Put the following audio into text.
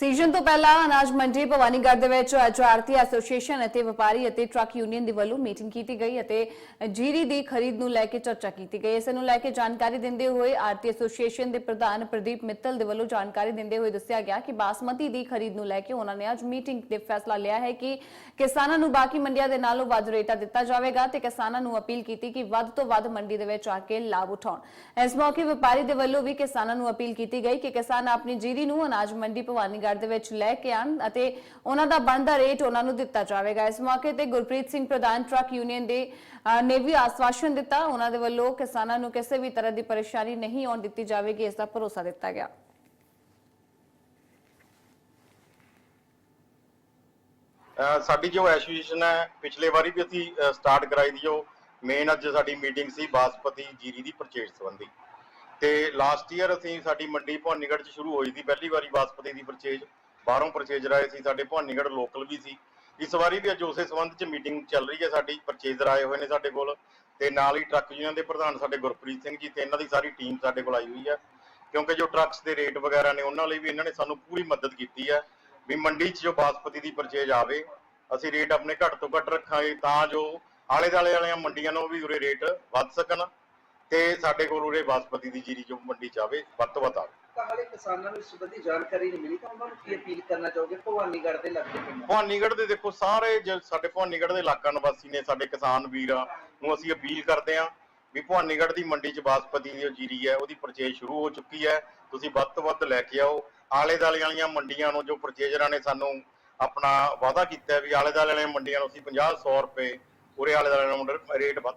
Season ਤੋਂ ਪਹਿਲਾਂ ਅਨਾਜ ਮੰਡੀ ਭਵਾਨੀਗੜ੍ਹ ਦੇ ਵਿੱਚ ਅੱਜ ਆਰਤੀ ਐਸੋਸੀਏਸ਼ਨ ਅਤੇ ਵਪਾਰੀ ਅਤੇ ਟਰੱਕ ਯੂਨੀਅਨ ਦੇ ਵੱਲੋਂ ਮੀਟਿੰਗ ਕੀਤੀ ਗਈ ਅਤੇ ਜੀਰੀ ਦੀ ਖਰੀਦ ਨੂੰ ਲੈ ਕੇ ਚਰਚਾ ਕੀਤੀ ਗਈ। ਇਸ ਨੂੰ ਲੈ ਕੇ ਜਾਣਕਾਰੀ ਦਿੰਦੇ ਹੋਏ ਆਰਤੀ ਐਸੋਸੀਏਸ਼ਨ ਦੇ ਪ੍ਰਧਾਨ ਪ੍ਰਦੀਪ ਮਿੱਤਲ ਦੇ ਵੱਲੋਂ ਜਾਣਕਾਰੀ ਦਿੰਦੇ ਹੋਏ ਦੱਸਿਆ ਗਿਆ ਕਿ ਬਾਸਮਤੀ ਦੀ ਖਰੀਦ ਨੂੰ ਲੈ ਕੇ ਉਹਨਾਂ ਨੇ ਅੱਜ ਮੀਟਿੰਗ ਦੇ ਫੈਸਲਾ ਲਿਆ ਹੈ ਕਿ ਕਿਸਾਨਾਂ ਨੂੰ ਬਾਕੀ ਮੰਡੀਆਂ ਦੇ ਨਾਲੋਂ ਵੱਧ ਰੇਟਾ ਦਿੱਤਾ ਜਾਵੇਗਾ ਤੇ ਕਿਸਾਨਾਂ ਨੂੰ ਅਪੀਲ ਕੀਤੀ ਕਿ ਵੱਧ ਤੋਂ ਵੱਧ ਮੰਡੀ ਦੇ ਵਿੱਚ ਆ ਕੇ ਲਾਭ ਉਠਾਉਣ। ਇਸ ਮੌਕੇ ਵਪਾਰੀ ਦੇ ਵੱਲੋਂ ਵੀ ਕਿਸਾਨਾਂ ਨੂੰ ਅਪੀਲ ਕੀਤੀ ਗਈ ਕਿ ਕਿਸਾਨ ਆਪਣੀ ਜੀਰੀ ਨੂੰ ਅਨਾਜ ਮੰਡੀ ਭਵਾਨੀਗੜ੍ਹ ਦੇ ਵਿੱਚ ਲੈ ਕੇ ਆਣ ਅਤੇ ਉਹਨਾਂ ਦਾ ਬਣਦਾ ਰੇਟ ਉਹਨਾਂ ਨੂੰ ਦਿੱਤਾ ਜਾਵੇਗਾ। ਇਸ ਮੌਕੇ ਤੇ ਗੁਰਪ੍ਰੀਤ ਸਿੰਘ ਪ੍ਰਧਾਨ ਟਰੱਕ ਯੂਨੀਅਨ ਦੇ ਨੇ ਵੀ ਆਸਵਾਸ਼ਨ ਦਿੱਤਾ। ਉਹਨਾਂ ਦੇ ਵੱਲੋਂ ਕਿਸਾਨਾਂ ਨੂੰ ਕਿਸੇ ਵੀ ਤਰ੍ਹਾਂ ਦੀ ਪਰੇਸ਼ਾਨੀ ਨਹੀਂ ਆਉਣ ਦਿੱਤੀ ਜਾਵੇਗੀ, ਇਸ ਦਾ ਭਰੋਸਾ ਦਿੱਤਾ ਗਿਆ। ਸਾਡੀ ਜੋ ਐਸੋਸੀਏਸ਼ਨ ਹੈ, ਪਿਛਲੇ ਵਾਰੀ ਵੀ ਅਸੀਂ ਸਟਾਰਟ ਕਰਾਈ ਦੀ ਜੋ ਮੇਨ ਅੱਜ ਸਾਡੀ ਮੀਟਿੰਗ ਸੀ, ਬਾਸਪਤੀ ਜੀਰੀ ਦੀ ਪਰਚੇਸ ਸੰਬੰਧੀ। ਤੇ ਲਾਸਟ ਈਅਰ ਅਸੀਂ ਸਾਡੀ ਮੰਡੀ ਭਵਾਨੀਗੜ੍ਹ ਚ ਸ਼ੁਰੂ ਹੋਈ ਸੀ, ਪਹਿਲੀ ਵਾਰੀ ਬਾਸਪਤੀ ਦੀ ਪਰਚੇਜ ਬਾਹਰੋਂ ਪਰਚੇਜ ਆਏ ਸੀ, ਸਾਡੇ ਭਵਾਨੀਗੜ੍ਹ ਲੋਕਲ ਵੀ ਸੀ। ਇਸ ਵਾਰੀ ਵੀ ਅੱਜ ਸੰਬੰਧ ਚ ਮੀਟਿੰਗ ਚੱਲ ਰਹੀ ਹੈ, ਸਾਡੀ ਪਰਚੇਜ਼ਰ ਆਏ ਹੋਏ ਨੇ ਸਾਡੇ ਕੋਲ ਤੇ ਨਾਲ ਹੀ ਟਰੱਕ ਯੂਨੀਅਨ ਦੇ ਪ੍ਰਧਾਨ ਸਾਡੇ ਗੁਰਪ੍ਰੀਤ ਸਿੰਘ ਜੀ ਤੇ ਇਹਨਾਂ ਦੀ ਸਾਰੀ ਟੀਮ ਸਾਡੇ ਕੋਲ ਆਈ ਹੋਈ ਹੈ। ਕਿਉਂਕਿ ਜੋ ਟਰੱਕਸ ਦੇ ਰੇਟ ਵਗੈਰਾ ਨੇ, ਉਹਨਾਂ ਲਈ ਵੀ ਇਹਨਾਂ ਨੇ ਸਾਨੂੰ ਪੂਰੀ ਮਦਦ ਕੀਤੀ ਹੈ ਵੀ ਮੰਡੀ 'ਚ ਜੋ ਬਾਸਪਤੀ ਦੀ ਪਰਚੇਜ ਆਵੇ, ਅਸੀਂ ਰੇਟ ਆਪਣੇ ਘੱਟ ਤੋਂ ਘੱਟ ਰੱਖਾਂਗੇ ਤਾਂ ਜੋ ਆਲੇ ਦਾਲੇ ਵਾਲੀਆਂ ਮੰਡੀਆਂ ਨੂੰ ਵੀ ਉਰੇ ਰੇਟ ਵੱਧ ਸਕਣ। ਤੇ ਸਾਡੇ ਕੋਲ ਉਰੇ ਬਾਸਪਤੀ ਦੀ ਜੀਰੀ ਜੋ ਮੰਡੀ 'ਚ ਆਵੇ ਵੱਧ ਤੋਂ ਵੱਧ ਆਵੇ। ਤਾਂ ਹਾਲੇ ਕਿਸਾਨਾਂ ਨੂੰ ਇਸ ਸੰਬੰਧੀ ਜਾਣਕਾਰੀ ਨਹੀਂ ਮਿਲੀ ਤਾਂ ਉਹਨਾਂ ਨੂੰ ਕੀ ਅਪੀਲ ਕਰਨਾ ਚਾਹੋਗੇ? ਭਵਾਨੀਗੜ੍ਹ ਦੇ ਇਲਾਕੇ ਪਿੰਡਾਂ ਭਵਾਨੀਗੜ੍ਹ ਦੇ ਦੇਖੋ ਸਾਰੇ ਜੋ ਸਾਡੇ ਭਵਾਨੀਗੜ੍ਹ ਦੇ ਇਲਾਕਾ ਨਿਵਾਸੀ ਨੇ ਸਾਡੇ ਕਿਸਾਨ ਵੀਰ ਆ ਨੂੰ ਅਸੀਂ ਅਪੀਲ ਕਰਦੇ ਹਾਂ ਵੀ ਭਵਾਨੀਗੜ੍ਹ ਦੀ ਮੰਡੀ 'ਚ ਬਾਸਪਤੀ ਦੀ ਜੋ ਜੀਰੀ ਹੈ ਉਹਦੀ ਪਰਚੇਜ ਸ਼ੁਰੂ ਹੋ ਚੁੱਕੀ ਹੈ। ਤੁਸੀਂ ਵੱਧ ਤੋਂ ਵੱਧ ਲੈ ਕੇ ਆਓ। ਆਲੇ ਦਾਲੇ ਵਾਲੀਆਂ ਮੰਡੀਆਂ ਨੂੰ ਜੋ ਪਰਚੇਜਰਾਂ ਨੇ ਸਾਨੂੰ ਆਪਣਾ ਵਾਅਦਾ ਕੀਤਾ ਹੈ ਵੀ ਆਲੇ ਦਾਲੇ ਵਾਲੀਆਂ ਮੰਡੀਆਂ ਨੂੰ ਅਸੀਂ 50 100 ਰੁਪਏ ਉਰੇ ਆਲੇ ਦਾਲੇ ਨੂੰ ਰੇਟ ਵੱਧ